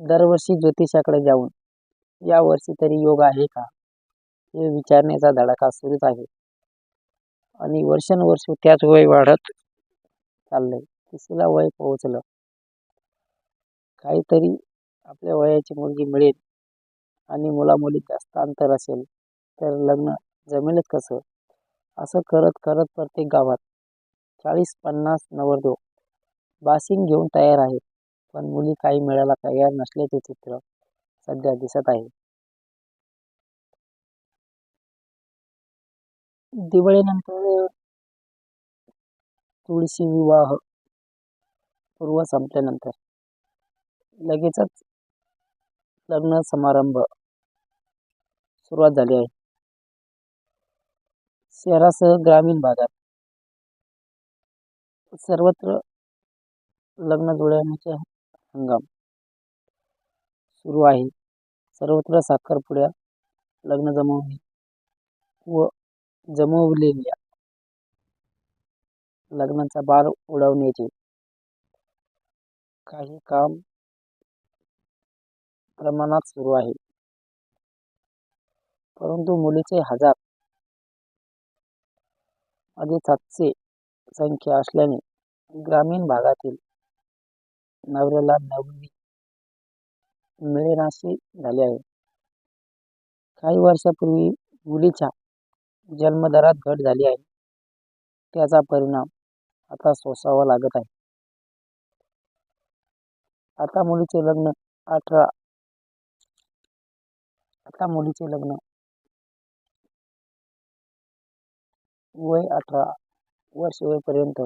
दरवर्षी ज्योतिषाकडे जाऊन. या वर्षी तरी योग आहे का? हे विचारण्याचा धडाका सुरूच आहे. आणि वर्षानुवर्ष त्याच वय वाढत चाललंय. तिसरीला वय पोहोचलं. काहीतरी आपल्या वयाची मुलगी मिळेल आणि मुलामुलीत जास्त अंतर असेल तर लग्न जमेलच कसं? असं करत करत प्रत्येक गावात चाळीस पन्नास नवरदेव बासिंग घेऊन तयार आहेत. पण मुली काही मिळायला तयार नसल्याचे चित्र सध्या दिसत आहे. दिवाळीनंतर तुळशी विवाह पूर्व संपल्यानंतर लगेचच लग्न समारंभ सुरुवात झाली आहे. शहरासह ग्रामीण भागात सर्वत्र लग्न जुळवण्याच्या हंगाम. सुरू आहे. सर्वत्र साखरपुड्या लग्न जमवणे व जमवलेल्या लग्नाचा बार उडवण्याचे काही काम प्रमाणात सुरू आहे. परंतु मुलीचे हजार अधिक सातशे संख्या असल्याने ग्रामीण भागातील नवऱ्याला नवरी मिळेनाशी झाले आहे. काही वर्षापूर्वी मुलीच्या जन्मदरात घट झाली आहे. त्याचा परिणाम आता सोसावा लागत आहे. आता मुलीचे लग्न अठरा आता मुलीचे लग्न वय अठरा वर्ष वयपर्यंत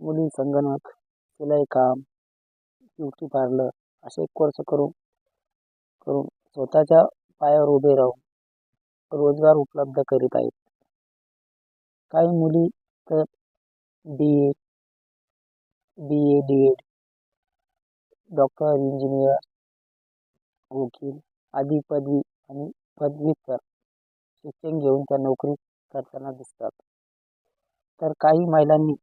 मुली संगणक शिलाई काम ब्युटी पार्लर असे कोर्स करून करून स्वतःच्या पायावर उभे राहून रोजगार उपलब्ध करीत आहेत. काही मुली तर B A B A D Ed doctor engineer वकील आदी पदवी आणि पदव्युत्तर शिक्षण घेऊन त्या नोकरी करताना दिसतात. तर काही महिलांनी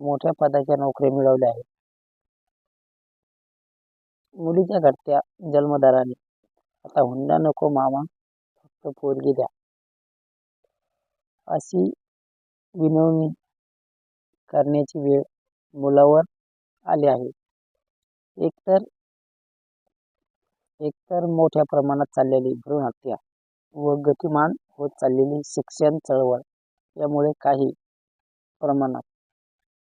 मोठ्या पदाच्या नोकऱ्या मिळवल्या आहेत. मुलीच्या घटत्या जन्मदाराने. आता हुंडा नको मामा फक्त पोरगी द्या. अशी विनवणी करण्याची वेळ मुलावर आली आहे. एकतर एकतर मोठ्या प्रमाणात चाललेली भ्रूण हत्या व गतिमान होत चाललेली शिक्षण चळवळ यामुळे काही प्रमाणात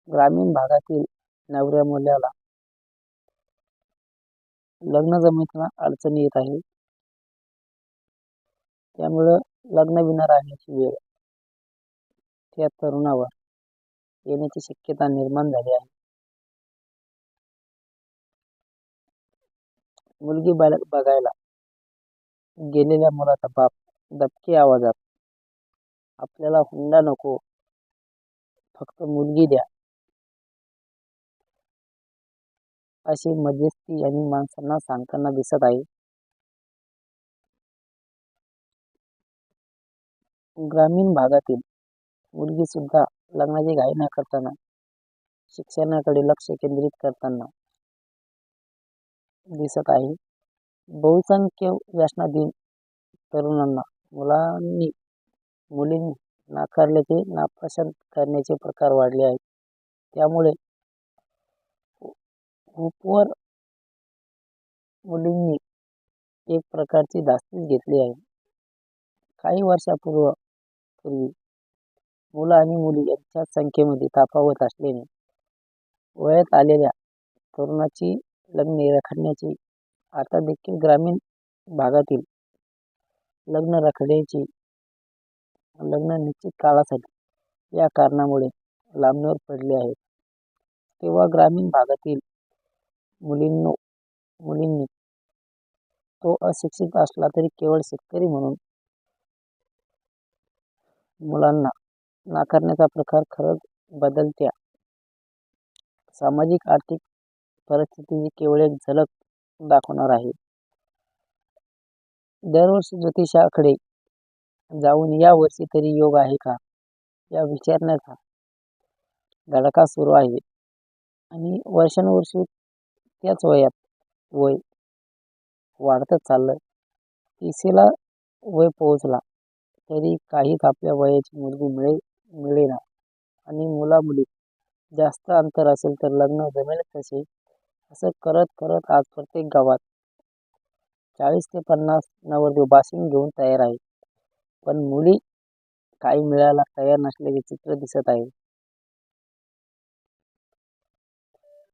ग्रामीण भागातील नवऱ्या मुलाला लग्न जमताना अडचणी येत आहे त्यामुळं लग्नविना राहण्याची वेळ त्या तरुणावर येण्याची शक्यता निर्माण झाली आहे. मुलगी बघायला गेलेल्या मुलाचा बाप दबके आवाजात आपल्याला हुंडा नको फक्त मुलगी द्या. अशी मध्यस्थी आणि माणसांना सांगताना दिसत आहे. ग्रामीण भागातील मुलगी सुद्धा लग्नाची घाई न करताना शिक्षणाकडे लक्ष केंद्रित करताना दिसत आहे. बहुसंख्य व्यासनाधीन तरुणांना मुलांनी मुलींनी नाकारल्याचे नापसंत करण्याचे प्रकार वाढले आहेत. त्यामुळे खूपवर मुलींनी एक प्रकारची धास्तीच घेतली आहे. काही वर्षापूर्व पूर्वी मुलं आणि मुली यांच्या संख्येमध्ये तफावत असल्याने वयात आलेल्या तरुणाची लग्ने रखडण्याची आता देखील ग्रामीण भागातील लग्न रखडण्याची लग्न निश्चित काळासाठी या कारणामुळे लांबणीवर पडले आहेत. तेव्हा ग्रामीण भागातील मुलींनो मुलींनी तो अशिक्षित असला तरी केवळ शेतकरी म्हणून मुलांना नाकारण्याचा प्रकार खरंच बदलत्या. सामाजिक आर्थिक परिस्थितीची केवळ एक झलक दाखवणार आहे. दरवर्षी ज्योतिषाकडे जाऊन या वर्षी तरी योग आहे का? या विचारण्याचा धडका सुरू आहे. आणि वर्षानुवर्षी त्याच वयात वय वाढतच चाललं. तिसरीला वय पोहोचला. तरी काहीच आपल्या वयाची मुलगी मिळे मिळेना. आणि मुलामुली जास्त अंतर असेल तर लग्न जमेल तसे असं करत करत आज प्रत्येक गावात चाळीस ते पन्नास नवरदेव बाशिंग घेऊन तयार आहेत. पण मुली काही मिळायला तयार नसल्याचे चित्र दिसत आहे.